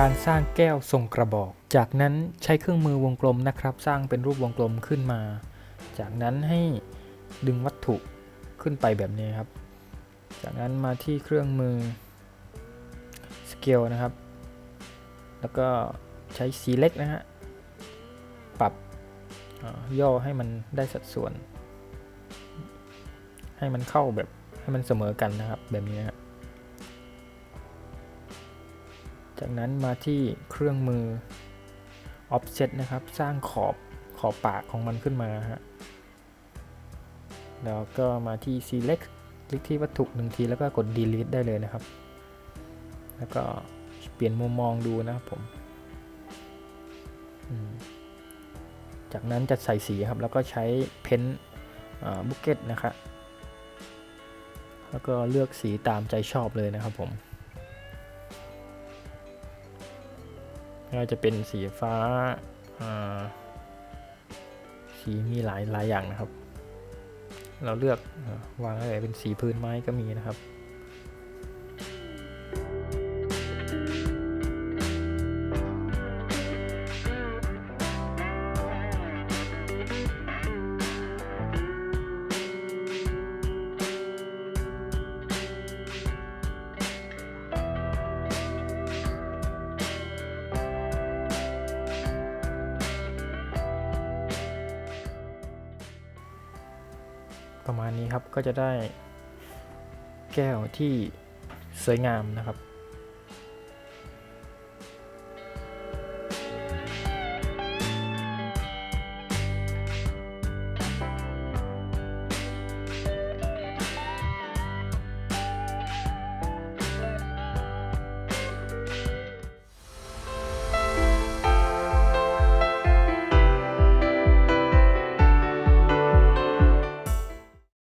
การสร้างแก้วทรงกระบอก จากนั้นใช้เครื่องมือวงกลมนะครับ สร้างเป็นรูปวงกลมขึ้นมา จากนั้นให้ดึงวัตถุขึ้นไปแบบนี้ครับ จากนั้นมาที่เครื่องมือสเกลนะครับ แล้วก็ใช้สีเล็กนะฮะ ปรับย่อให้มันได้สัดส่วน ให้มันเข้าแบบให้มันเสมอกันนะครับแบบนี้นะฮะ จากนั้นมาที่เครื่องมือ offset นะครับ สร้างขอบขอบปากของมันขึ้นมาฮะแล้วก็มาที่ select คลิกที่วัตถุหนึ่งทีแล้วก็กด delete ได้เลยนะครับ แล้วก็เปลี่ยนมุมมองดูนะครับผม จากนั้นจะใส่สีครับ แล้วก็ใช้เพ้นบุกเก็ตนะครับ แล้วก็เลือกสีตามใจชอบเลยนะครับผม ว่าจะเป็นสีฟ้าสีมีหลายหลายอย่างนะครับ เราเลือกวางอะไรเป็นสีพื้นไม้ก็มีนะครับ ประมาณนี้ครับก็จะได้แก้วที่สวยงามนะครับ